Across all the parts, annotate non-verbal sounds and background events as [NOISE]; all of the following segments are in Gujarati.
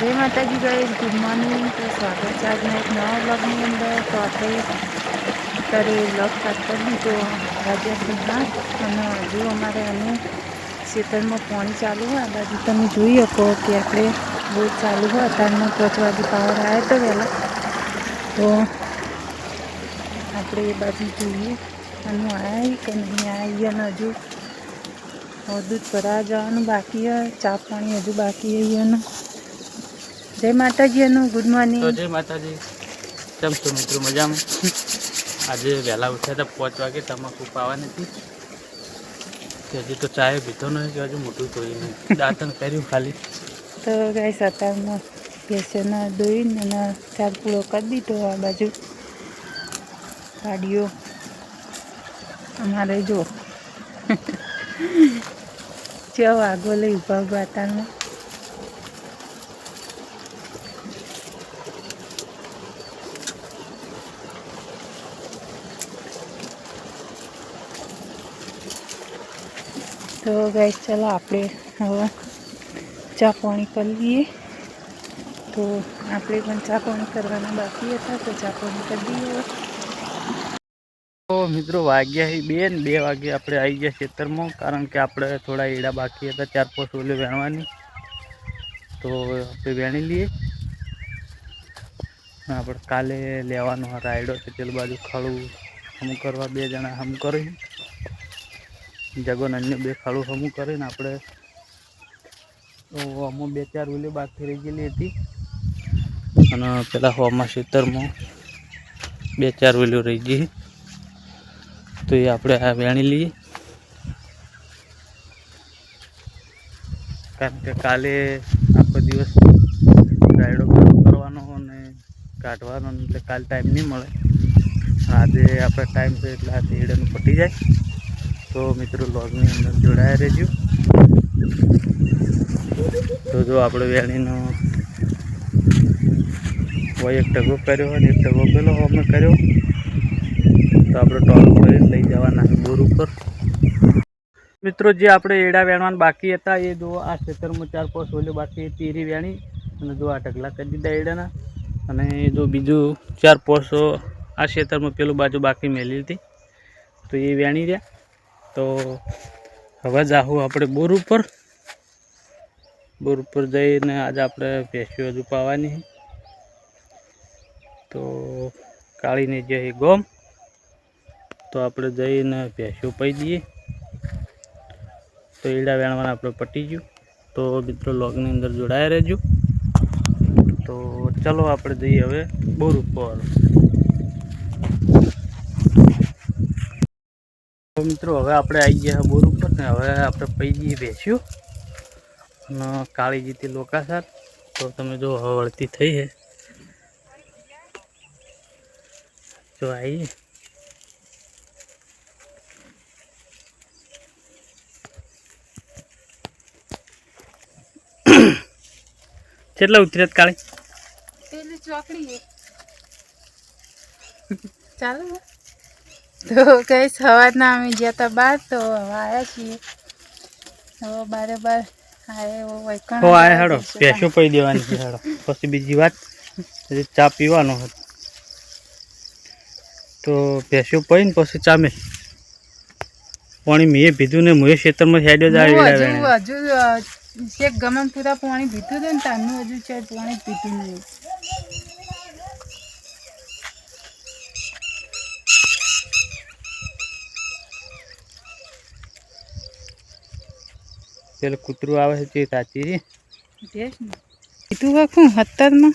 જય માતાજી ગાઈઝ ગુડ મોર્નિંગ તો સ્વાગત છે આજના એક નવા બ્લોગની અંદર. તો આપણે અત્યારે બ્લોગ સ્ટાર્ટ કરી દીધો રાજ્યથી અને હજુ અમારે અને ખેતરમાં પાણી ચાલુ હોય. આ બાજુ તમે જોઈ શકો કે આપણે બહુ ચાલુ હોય. અત્યારમાં પાંચ વાગે પાવર આવ્યો તો વહેલા. તો આપણે એ બાજુ જોઈએ. અને આવી કે નહીં આવી અને હજુ દૂધ ભરા જવાનું બાકી હોય ચા પાણી હજુ બાકી અહીંયાનું જય માતાજી એનું ગુડ મોર્નિંગ જય માતાજી. કેમ છો મિત્રો? મજામાં? આજે વહેલા ઉઠ્યા હતા પાંચ વાગે તમાકુ પાવાની નથી. હજી તો ચાય પીધો નહીં કે હજુ મોટું ધોઈને દાંતણ કર્યું ખાલી. તો ગાય સતારમાં ભેંસોને ધોઈને અને ચાર પૂળો કરી દીધો આ બાજુ. ગાડીઓ. અમારે જો. [LAUGHS] ચો આગો લઈ ઊભા ઊભા તો ગાઈસ ચાલો આપણે હવે ચા પાણી કરી લઈએ. તો આપણે પણ ચા પાણી કરવાના બાકી હતા, તો ચા પાણી કરી દઈએ તો મિત્રો વાગ્યા બે ને બે વાગે આપણે આવી ગયા ખેતરમાં, કારણ કે આપણે થોડા એડા બાકી હતા, ચાર પાંચ ઓલે વેણવાની. તો આપણે વેણી લઈએ. આપણે કાલે લેવાનો રાયડો છે તેલ બાજુ ખાડું હમ કરવા, બે જણા હમ કરી. જગન અન્ય બે ખાડું સમૂહ કરીને આપણે અમુક બે ચાર ઓલી બાકી રહી ગયેલી હતી. અને પેલા હોવામાં સિત્તરમાં બે ચાર ઓલીઓ રહી ગઈ. તો એ આપણે આ વેણી લઈએ. કારણ કે કાલે આખો દિવસ રાયડો કરવાનો અને કાઢવાનો, એટલે કાલે ટાઈમ નહીં મળે. આજે આપણે ટાઈમ છે એટલે આ એડાનું પટી જાય. તો મિત્રો લોગની અંદર જોડાયા રહેજો. તો જો આપણે વેણીનો હોય એક ટગો કર્યો હોય એક ટગો પેલો અમે કર્યો, તો આપણે ટોલ કરીને લઈ જવાના બોર ઉપર. મિત્રો, જે આપણે એડા વેણવાના બાકી હતા, એ જો આ ખેતરમાં ચાર પાંચ ઓલ્યો બાકી હતી, એરી વેણી અને જો આ ઢગલા કરી દીધા એડાના. અને જો બીજું ચાર પોસો આ ખેતરમાં પેલું બાજુ બાકી મેલી હતી. તો એ વેણી રહ્યા. તો હવે જાહું આપણે બોર ઉપર. બોર ઉપર જઈને આજે આપણે ભેંસીઓ પાવાની તો કાળીને જે ગોમ. તો આપણે જઈને ભેંસીઓ પાઈ દઈએ. તો ઈડા વેણવાના આપણે પટી ગયું. તો મિત્રો લોગની અંદર જોડાયા રહેજો. તો ચલો આપણે જઈએ હવે બોર ઉપર. મિત્રો, હવે આપણે આવી ગયા બોર ઉપર ને હવે આપણે પૈજી બેસ્યું. અને કાળી તો તમે જો વળતી થઈ છે જો આવી [COUGHS] કેટલા ઉતર્યા કાળી? પેલી ચોકડી ચાલો તો કઈ સવારના અમે ગયા હતા બાર તો હવે આવ્યા છીએ. હવે બારે બાર આવ્યો વૈકણ હો આ હેડો ભેંસો પી દેવાની છે હેડો. પછી બીજી વાત ચા પીવાનો હતો. તો ભેંસો પીને પછી ચા મેં પાણી મેં પીધું ને મુએ ખેતરમાં હેડ્યો જ આવી હજુ હજુ શેક ગમન પૂરા પાણી પીધું હતું ને તારનું હજુ છે પાણી પીધું નહીં. પેલું કૂતરું આવે છે તે સાચી રે. કીધું ને હત્તરમાં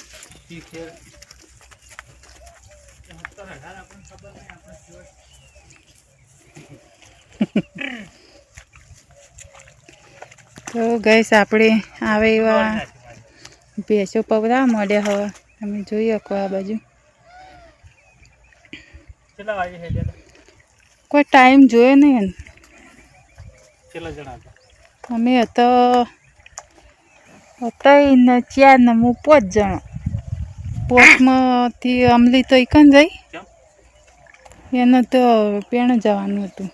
તો ગઈશ આપણે આવે એવા ભેંસો પવરા મળ્યા હવે. તમે જોઈ શકો આ બાજુ. કોઈ ટાઈમ જોયો નહીં ને કેટલા જણા હતા? અમે અત્યારે ને ચાર ને હું પાંચ જણા. પોચમાંથી અમલી તો એકન જાય? એનું તો પેણ જવાનું હતું.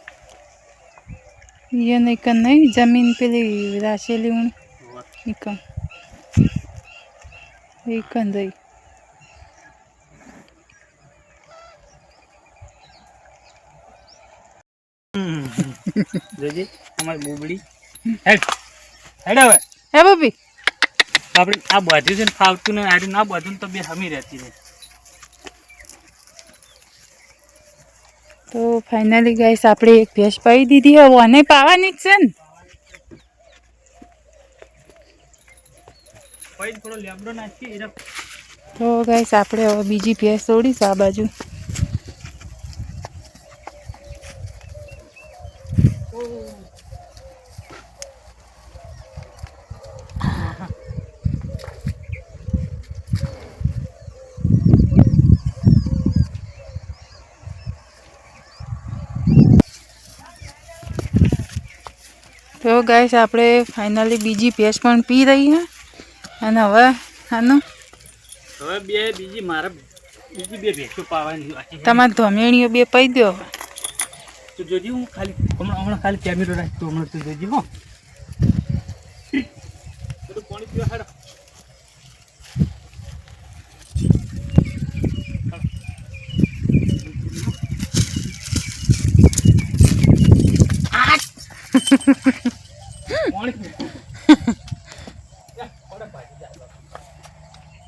એને એકન નહીં જમીન પેલી રાશેલી ઊણ એકન એકન જઈ જોજે અમારી બોબડી હેડ. હેડ હવે. હે આપણે આ બધું છે ને ફાવતું ને આરી ના બાજુ તો બે હમી રહેતી રહે. તો ફાઇનલી ગાઈસ આપણે એક ભેંસ પાવી દીધી. હવે અને પાવાની જ છે ને. તો ગાઈસ આપણે હવે બીજી ભેંસ છોડીશું આ બાજુ. તો ગાઈસ આપણે ફાઇનલી બીજી ભેંસ પણ પી રહી હે. અને હવે આનું હવે બે બીજી મારે બીજી બે ભેંસો પાવાની તમારે ધમેણીઓ બે પી દો. તું જોજી હું ખાલી હમણાં હમણાં ખાલી કેમેરો રાખતો હમણાં તું જોજી હો. પાણી પીવા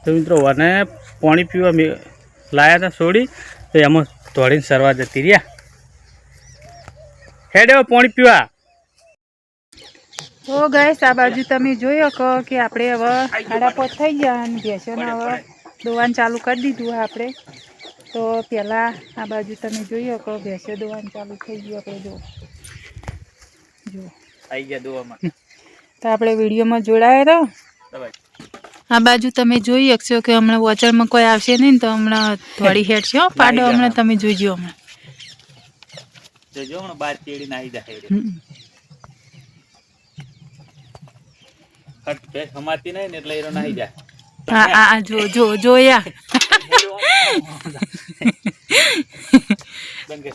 તો મિત્રો અને પાણી પીવા મેં લાયા હતા છોડી તો એમાં દોડીને સરવા જતી રહ્યા. હેડે પાણી પીવા. તો ગાઈસ આ બાજુ તમે જોઈ શકો કે આપણે હવે સાડા પોત થઈ ગયા અને ભેંસોને હવે દોવાનું ચાલુ કરી દીધું આપણે. તો પહેલાં આ બાજુ તમે જોઈ શકો ભેંસો દોવાનું ચાલુ થઈ ગયું આપણે જો. જો. આવી ગયા દોવામાં. તો આપણે વિડીયોમાં જોડાયા રહો. આ બાજુ તમે જોઈ શકશો કે હમણાં વોચરમાં કોઈ આવશે નહીં તો હમણાં થોડી હેઠ છે [LAUGHS] પાડો હમણાં તમે જોઈજો હમણાં. જોજો હમણાં બાર ચેડી નાહી જાય. હટ હમાતી નહીં ને એટલે એરો નાહી જાય. આ આ આ જો જો જોયા. [LAUGHS]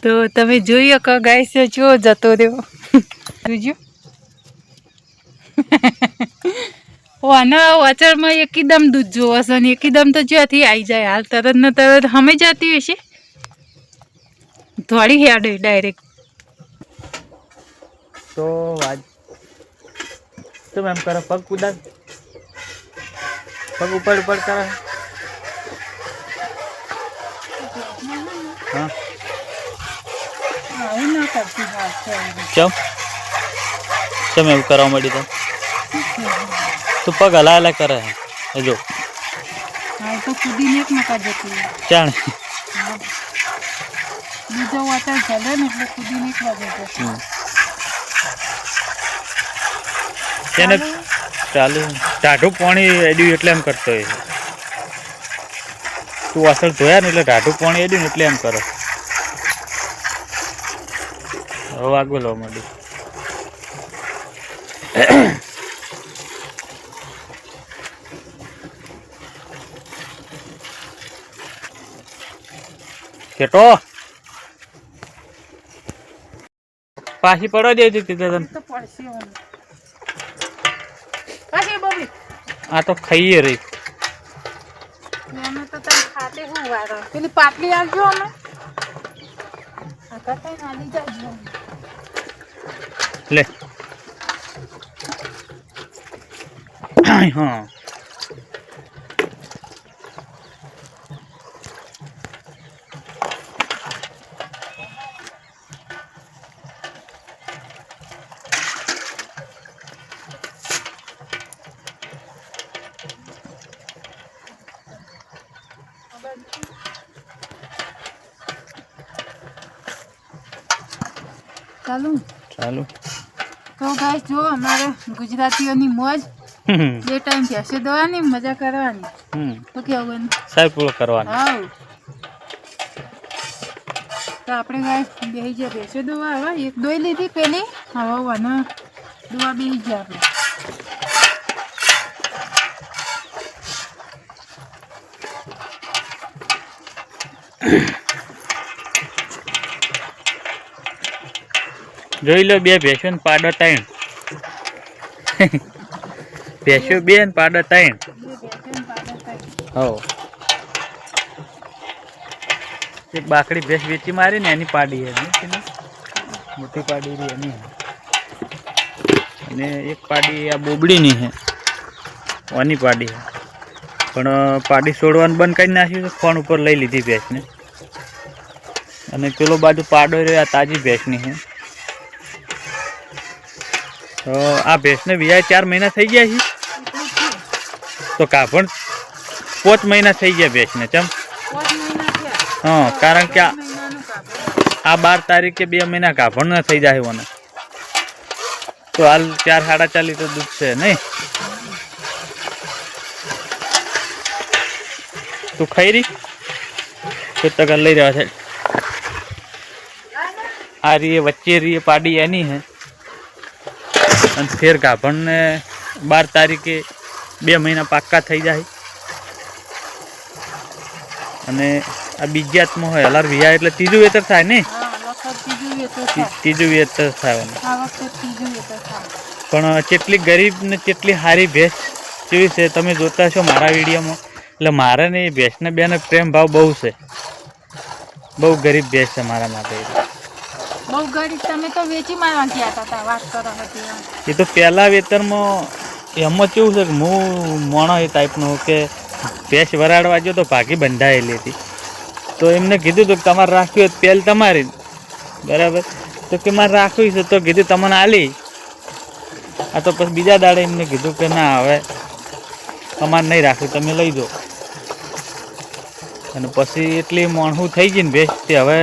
તો તમે જોઈ શકો ગાઈસ જો જતો રહ્યો. [LAUGHS] જોજો ઓ વાચરમાં એકદમ દૂધ જોવો છે ને એકદમ તો જ્યાંથી આવી જાય હાલ તરત ને તરત હમે જતી હશે ધોળી હેડ ડાયરેક્ટ તો વાત તો એમ કરો પગ કુદાર પગ ઉપર ઉપર કરો. હા. ચમ. ચમ એવું કરવા માંડી તો. તું પગ હલા કરે હે જો. હા તો કૂદીને એક નકા જતી ચાણ. બીજો વોટર ચાલે ને એટલે કૂદીને એક બાજુ જતી તેને ચાલુ? ટાઢું પાણી એડ્યું એટલે એમ કરતો હોય તું અસર ધોયા ને એટલે ટાઢું પાણી એડ્યું ને એટલે એમ કરો. હવે આગળ લો માંડી કેટો પાછી પડવા દે હતી તને. આ તો ખાઈએ રહી પેલી પાટલી આવજો અમે. લે. હા. ચાલુ. ચાલુ. તો ગાઈસ જો અમારે ગુજરાતીઓની મોજ બે ટાઈમ ભેસે દોવાની મજા કરવાની. હમ. તો કેવું એમ સાહેબ પૂરો કરવાનો. હાવ તો આપણે ગાઈસ બેસી ગયા. ભેસે દોવા હવે એક દોઈ લીધી. પેલી હવે વનો દોવા બેસી ગયા આપણે. જોઈ લો બે ભેંસો ને પાડો ત્રણ. [LAUGHS] ભેંસો બે ને પાડો ત્રણ. હો. એક બાકડી ભેંસ વેચી મારી ને એની પાડી એની મોટી પાડી રહી એની. અને એક પાડી આ બોબડીની હે. ઓની પાડી છે પણ પાડી છોડવાનું બંધ કરી નાખ્યું તો ફોન ઉપર લઈ લીધી ભેંસને. અને પેલો બાજુ પાડો રહ્યો આ તાજી ભેંસની છે તો આ ભેંસને વિયા ચાર મહિના થઈ ગયા છે. તો કાભણ પાંચ મહિના થઈ ગયા ભેંસને, ચમ? હા, કારણ કે આ આ બાર તારીખે બે મહિના કાભણ ના થઈ જાય મને તો હાલ ચાર સાડા ચાર લીટર દૂધ છે, નહીં? તું ખાઈ રહી તો તગર લઈ રહ્યા છે. આ રીએ, વચ્ચે રીએ પાડી એની હે. અને ફેર ગાભણને બાર તારીખે બે મહિના પાક્કા થઈ જાય. અને આ બીજાતમાં હોય હલાર વિયા એટલે ત્રીજું વેતર થાય ને? ત્રીજું વેતર થાય. પણ કેટલી ગરીબ ને કેટલી સારી ભેંસ કેવી છે તમે જોતા છો મારા વિડીયોમાં. એટલે મારે ને એ ભેંસને બેને પ્રેમ ભાવ બહુ છે. બહુ ગરીબ ભેંસ છે મારા માટે. બહુ ગરીબ તમે તો વેચી મારવા ગયા હતા વાત કરો હતી એ તો પહેલા વેતરમાં એમાં કેવું છે કે હું મોણો એ ટાઈપનો કે ભેંસ વરાડવા ગયો તો ભાગી બંધાયેલી હતી. તો એમને કીધું હતું કે તમારે રાખવી હોય પહેલ તમારી. બરાબર? તો કે મારે રાખવી છે તો કીધું તમને આલી. આ તો પછી બીજા દાડે એમને કીધું કે ના, હવે અમારે નહીં રાખવી, તમે લઈ દો અને પછી એટલી મોણું થઈ ગઈ ને ભેંસ તે હવે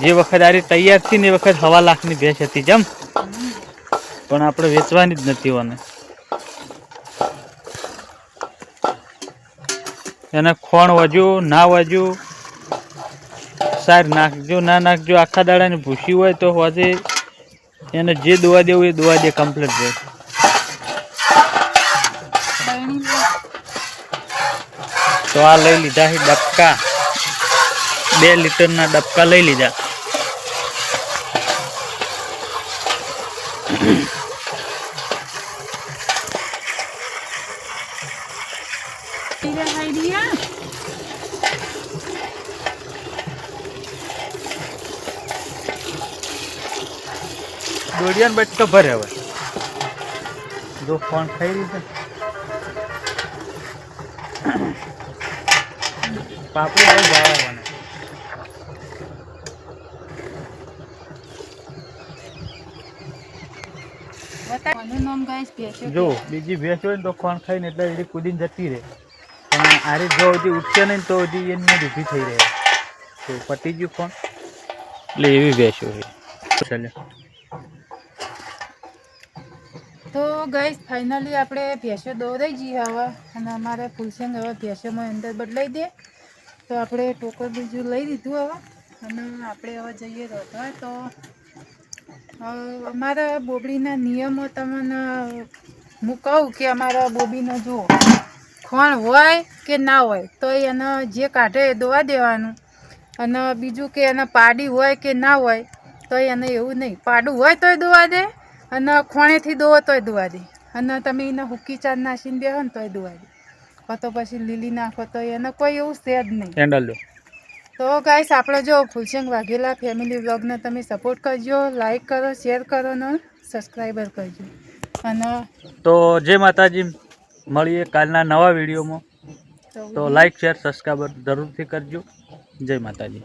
જે વખત આ રીતે તૈયાર થઈ ને એ વખત હવા લાખની ભેંસ હતી, જેમ? પણ આપણે વેચવાની જ નથી ઓને. એને ખોણ વજ્યું, ના વજ્યું, સાર નાખજો, ના નાખજો, આખા દાડાની ભૂસી હોય તો હોજે એને જે દોવા દેવું એ દોવા દે કમ્પ્લીટ દે તો આ લઈ લીધા છે ડબકા. બે લીટરના ડબકા લઈ લીધા. દોડિયાનો બચતો ભરે હવે. જો ફોન ખાઈ રહી છે બહુ આવી મને જો બીજી ભેંસ હોય ને તો ખોણ ખાઈને એટલે એડી કૂદીને જતી રહે. પણ આરે જો હજી ઉઠશે નહીં તો હજી એની ઊભી થઈ રહે. તો પતી ગયું ફોન એટલે એવી ભેંસ હોય ચાલે. તો ગઈસ ફાઇનલી આપણે ભેંસો દોરાઈ જઈએ હવે. અને અમારે ફૂલસંગ હવે ભેંસોમાં અંદર બદલાઈ દે. તો આપણે ટોકર બીજું લઈ દીધું હવે. અને આપણે હવે જઈએ રોધવા તો અમારા બોબડીના નિયમો તમને હું કહું કે અમારા બોબીનો જુઓ ખોણ હોય કે ના હોય, તો એને જે કાઢે એ દોવા દેવાનું. અને બીજું કે એને પાડી હોય કે ના હોય, તો એને એવું નહીં. પાડું હોય તોય દોવા દે. અને ખોણેથી દોવો તોય દોવા દે. અને તમે એને હુકી ચાર નાસીને બેહો ને તોય દોવા દે. તો પછી લીલી નાખો તો એને કોઈ એવું છે જ નહીં. કેન્ડલ તો ગાઈસ આપણે જો ફૂલસંગ વાઘેલા ફેમિલી વ્લોગને તમે સપોર્ટ કરજો લાઈક કરો શેર કરો ને સબસ્ક્રાઈબર કરજો. અને તો જય માતાજી મળીએ કાલના નવા વિડીયોમાં. તો લાઈક શેર સબસ્ક્રાઈબર જરૂરથી કરજો. જય માતાજી.